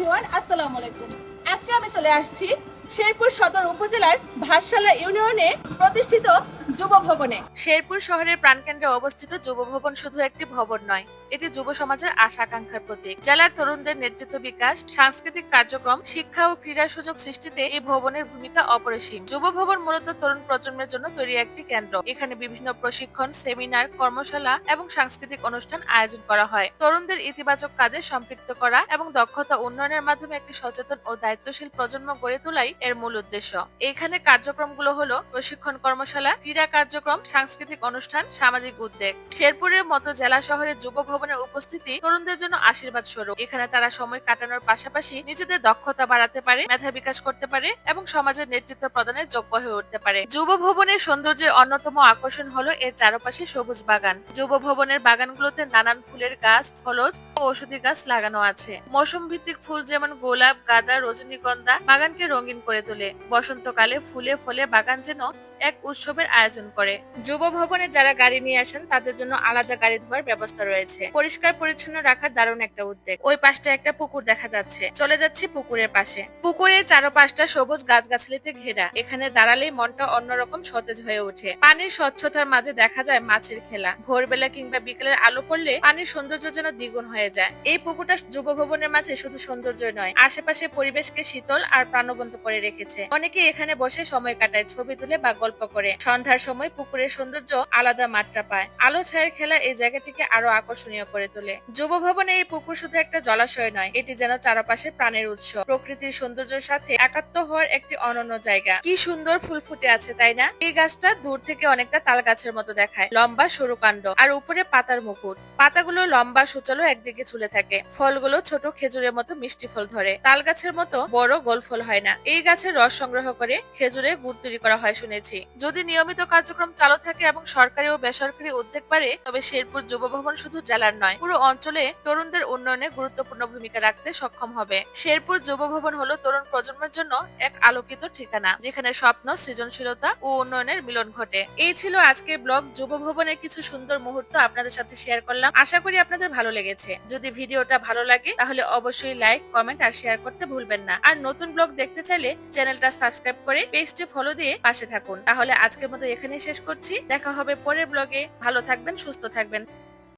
Everyone আসসালামু আলাইকুম। আজকে আমি চলে আসছি শেরপুর সদর উপজেলার ভাসশালা ইউনিয়নে প্রতিষ্ঠিত যুব ভবনে শেরপুর শহরের প্রাণকেন্দ্রে অবস্থিত যুব ভবন শুধু একটি ভবন নয়, এটি যুব সমাজের আশা আকাঙ্ক্ষার প্রতীক। জেলার তরুণদের নেতৃত্ব বিকাশ, সাংস্কৃতিক কার্যক্রম, শিক্ষা ও ক্রীড়া সুযোগ সৃষ্টিতে এই ভবনের ভূমিকা অপরিসীম। যুব ভবন মূলত তরুণ প্রজন্মের জন্য তৈরি একটি কেন্দ্র। এখানে বিভিন্ন প্রশিক্ষণ, সেমিনার, কর্মশালা এবং সাংস্কৃতিক অনুষ্ঠান আয়োজন করা হয়। তরুণদের ইতিবাচক কাজে সম্পৃক্ত করা এবং দক্ষতা উন্নয়নের মাধ্যমে একটি সচেতন ও দায়িত্বশীল প্রজন্ম গড়ে তোলাই এর মূল উদ্দেশ্য। এখানে কার্যক্রমগুলো হলো প্রশিক্ষণ কর্মশালা ক্রীড়া কার্যক্রম, সাংস্কৃতিক অনুষ্ঠান, সামাজিক উদ্যোগ। শেরপুরের মতো জেলা শহরে যুব ভবনের উপস্থিতি তরুণদের জন্য আশীর্বাদ স্বরূপ। এখানে তারা সময় কাটানোর পাশাপাশি নিজেদের দক্ষতা বাড়াতে পারে, মেধা বিকাশ করতে পারে এবং সমাজের নেতৃত্ব প্রদানের যোগ্য হয়ে উঠতে পারে। যুব ভবনের সৌন্দর্যের অন্যতম আকর্ষণ হলো এর চারপাশে সবুজ বাগান। যুব ভবনের বাগানগুলোতে নানান ফুলের গাছ, ফলজ ও ঔষধি গাছ লাগানো আছে। মৌসুম ভিত্তিক ফুল যেমন গোলাপ, গাঁদা, রজনীগন্ধা বাগানকে রঙিন করে তোলে। বসন্তকালে ফুলে ফলে বাগান যেন এক উৎসবের আয়োজন করে। যুব ভবনে যারা গাড়ি নিয়ে আসেন, তাদের জন্য আলাদা গাড়ি ধোয়ার ব্যবস্থা রয়েছে। পরিষ্কার, পরিচ্ছন্ন রাখার দারুণ একটা উদ্যোগ। ওই পাশটা একটা পুকুর দেখা যাচ্ছে। চলে যাচ্ছি পুকুরের পাশে। পুকুরের চারপাশটা সবুজ গাছগাছালিতে ঘেরা। এখানে দাঁড়ালেই মনটা অন্যরকম সতেজ হয়ে ওঠে। পানির স্বচ্ছতার মাঝে দেখা যায় মাছের খেলা। ভোরবেলা কিংবা বিকেলের আলো পড়লে পানির সৌন্দর্য যেন দ্বিগুণ হয়ে যায়। এই পুকুরটা যুব ভবনের মাঝে শুধু সৌন্দর্য নয় আশেপাশে পরিবেশকে শীতল আর প্রাণবন্ত করে রেখেছে। অনেকে এখানে বসে সময় কাটায়, ছবি তুলে বা গল্প করে। সন্ধ্যার সময় পুকুরের সৌন্দর্য আলাদা মাত্রা পায়। আলো ছায়ের খেলা এই জায়গাটিকে আরও আকর্ষণীয় করে তোলে। যুব ভবনে এই পুকুর শুধু একটা জলাশয় নয়, এটি যেন চারপাশে প্রাণের উৎস। প্রকৃতির সৌন্দর্যের সাথে একাত্ম হওয়ার একটি অনন্য জায়গা। কি সুন্দর ফুল ফুটে আছে, তাই না? এই গাছটা দূর থেকে অনেকটা তাল গাছের মতো দেখায়। লম্বা, সরু কাণ্ড আর উপরে পাতার মুকুট। পাতাগুলো লম্বা, সুচালো একদিকে ঝুলে থাকে। ফলগুলো ছোট খেজুরের মতো মিষ্টি ফল ধরে। তাল গাছের মতো বড় গোল ফল হয় না। এই গাছের রস সংগ্রহ করে খেজুরে গুড় তৈরি করা হয়, শুনেছি। যদি নিয়মিত কার্যক্রম চালু থাকে এবং সরকারি ও বেসরকারি উদ্যোগ পারে তবে শেরপুর যুব ভবন শুধু জেলার নয়, পুরো অঞ্চলে তরুণদের উন্নয়নে গুরুত্বপূর্ণ ভূমিকা রাখতে সক্ষম হবে। শেরপুর যুব ভবন হলো তরুণ প্রজন্মের জন্য এক আলোকিত ঠিকানা, যেখানে স্বপ্ন, সৃজনশীলতা ও উন্নয়নের মিলন ঘটে। এই ছিল আজকের ব্লগ। যুব ভবনের কিছু সুন্দর মুহূর্ত আপনাদের সাথে শেয়ার করলাম। আশা করি আপনাদের ভালো লেগেছে। যদি ভিডিওটা ভালো লাগে, তাহলে অবশ্যই লাইক, কমেন্ট আর শেয়ার করতে ভুলবেন না। আর নতুন ব্লগ দেখতে চাইলে চ্যানেলটা সাবস্ক্রাইব করে পেজটি ফলো দিয়ে পাশে থাকুন। তাহলে আজকের মতো এখানেই শেষ করছি। দেখা হবে পরের ব্লগে ভালো থাকবেন সুস্থ থাকবেন।